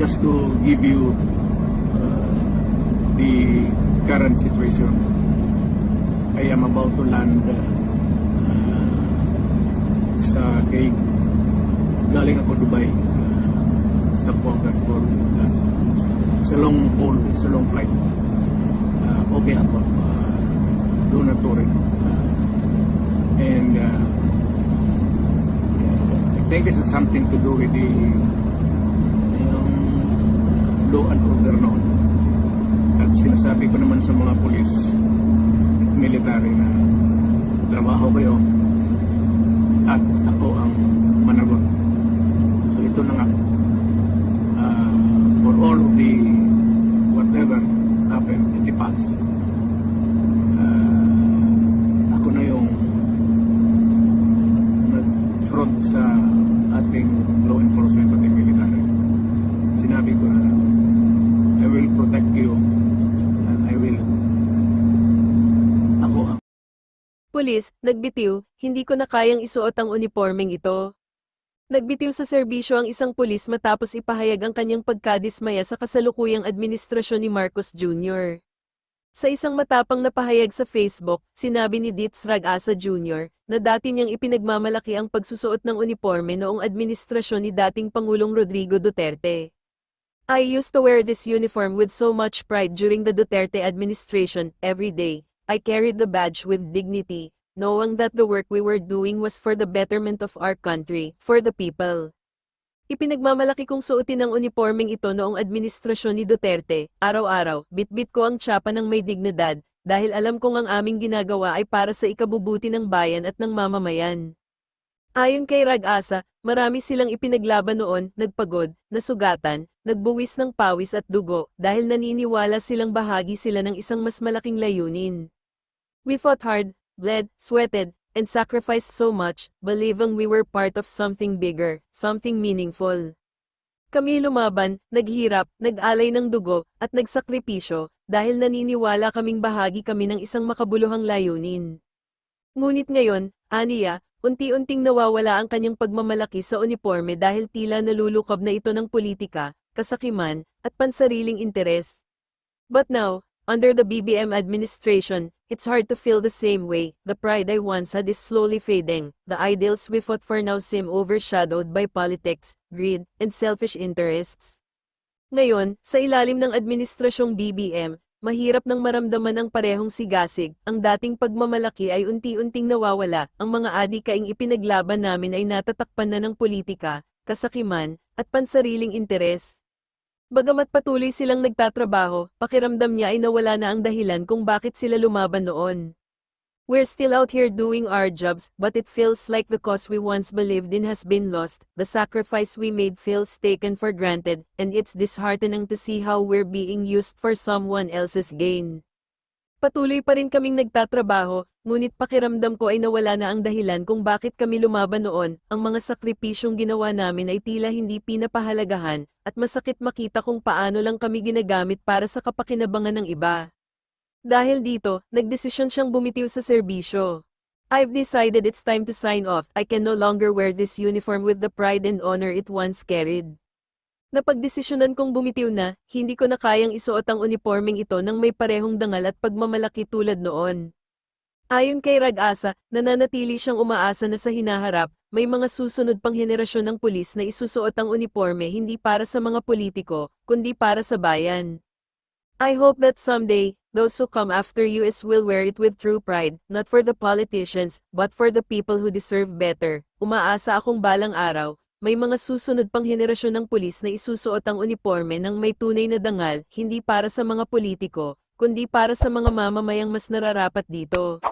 to give you uh, the current situation. I am about to land uh, sa gate. Galing ako Dubai. Uh, sa Kuala for uh, sa long haul, sa long flight. Uh, okay ako. Uh, doon na to rin. Uh, and uh, I think this is something to do with the law and order noon. At sinasabi ko naman sa mga polis at military na trabaho kayo at ako ang managot. So ito na nga. Uh, for all of the whatever happened in the past. Uh, ako na yung nag-front sa ating law enforcement at military. Sinabi ko na I will protect you and I will ako ang Pulis, nagbitiw, hindi ko na kayang isuot ang uniformeng ito. Nagbitiw sa serbisyo ang isang pulis matapos ipahayag ang kanyang pagkadismaya sa kasalukuyang administrasyon ni Marcos Jr. Sa isang matapang na pahayag sa Facebook, sinabi ni Ditz Ragasa Jr. na dati niyang ipinagmamalaki ang pagsusuot ng uniforme noong administrasyon ni dating Pangulong Rodrigo Duterte. I used to wear this uniform with so much pride during the Duterte administration, every day. I carried the badge with dignity, knowing that the work we were doing was for the betterment of our country, for the people. Ipinagmamalaki kong suotin ang uniformeng ito noong administrasyon ni Duterte, araw-araw, bitbit ko ang tsapa ng may dignidad, dahil alam kong ang aming ginagawa ay para sa ikabubuti ng bayan at ng mamamayan. Ayon kay Rag-asa, marami silang ipinaglaban noon, nagpagod, nasugatan, nagbuwis ng pawis at dugo, dahil naniniwala silang bahagi sila ng isang mas malaking layunin. We fought hard, bled, sweated, and sacrificed so much, believing we were part of something bigger, something meaningful. Kami lumaban, naghirap, nag-alay ng dugo, at nagsakripisyo, dahil naniniwala kaming bahagi kami ng isang makabuluhang layunin. Ngunit ngayon, aniya, unti-unting nawawala ang kanyang pagmamalaki sa uniforme dahil tila nalulukab na ito ng politika, kasakiman, at pansariling interes. But now, under the BBM administration, it's hard to feel the same way. The pride I once had is slowly fading. The ideals we fought for now seem overshadowed by politics, greed, and selfish interests. Ngayon, sa ilalim ng administrasyong BBM, mahirap nang maramdaman ang parehong sigasig, ang dating pagmamalaki ay unti-unting nawawala, ang mga adikaing ipinaglaban namin ay natatakpan na ng politika, kasakiman, at pansariling interes. Bagamat patuloy silang nagtatrabaho, pakiramdam niya ay nawala na ang dahilan kung bakit sila lumaban noon. We're still out here doing our jobs, but it feels like the cause we once believed in has been lost, the sacrifice we made feels taken for granted, and it's disheartening to see how we're being used for someone else's gain. Patuloy pa rin kaming nagtatrabaho, ngunit pakiramdam ko ay nawala na ang dahilan kung bakit kami lumaban noon, ang mga sakripisyong ginawa namin ay tila hindi pinapahalagahan, at masakit makita kung paano lang kami ginagamit para sa kapakinabangan ng iba. Dahil dito, nagdesisyon siyang bumitiw sa serbisyo. I've decided it's time to sign off. I can no longer wear this uniform with the pride and honor it once carried. Napagdesisyonan kong bumitiw na, hindi ko na kayang isuot ang uniformeng ito ng may parehong dangal at pagmamalaki tulad noon. Ayon kay Rag-asa, nananatili siyang umaasa na sa hinaharap, may mga susunod pang henerasyon ng pulis na isusuot ang uniforme hindi para sa mga politiko, kundi para sa bayan. I hope that someday, those who come after is will wear it with true pride, not for the politicians, but for the people who deserve better. Umaasa akong balang araw, may mga susunod pang henerasyon ng pulis na isusuot ang uniforme ng may tunay na dangal, hindi para sa mga politiko, kundi para sa mga mamamayang mas nararapat dito.